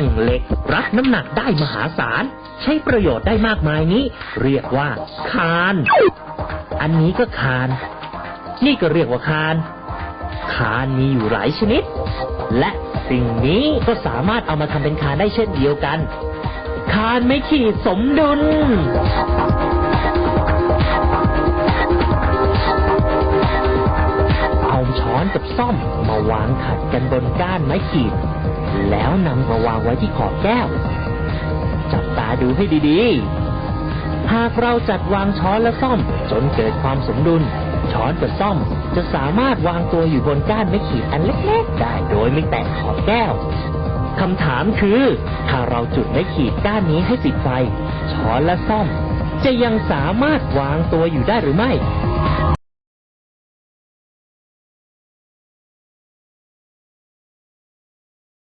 งเหล็ก รับน้ำหนักได้มหาศาล ใช้ประโยชน์ได้มากมายนี้ เรียกว่า คาน อันนี้ก็คาน นี่ก็เรียกว่าคาน คานมีอยู่หลายชนิด และสิ่งนี้ก็สามารถเอามาทำเป็นคานได้เช่นเดียวกัน คานไม่ขีดสมดุลเอาช้อนกับซ่อมมาวางขัดกันบนก้านไม้ขีด แล้วนำมาวางไว้ที่ขอบแก้ว จับตาดูให้ดีๆ หากเราจัดวางช้อนและซ่อมจนเกิดความสมดุล ช้อนกับซ่อมจะสามารถวางตัวอยู่บนก้านไม้ขีดอันเล็กๆ ได้โดยไม่แตะขอบแก้วคำถามคือ ถ้าเราจุดไม้ขีดก้านนี้ให้ติดไฟ ช้อนและซ่อม จะยังสามารถวางตัวอยู่ได้หรือไม่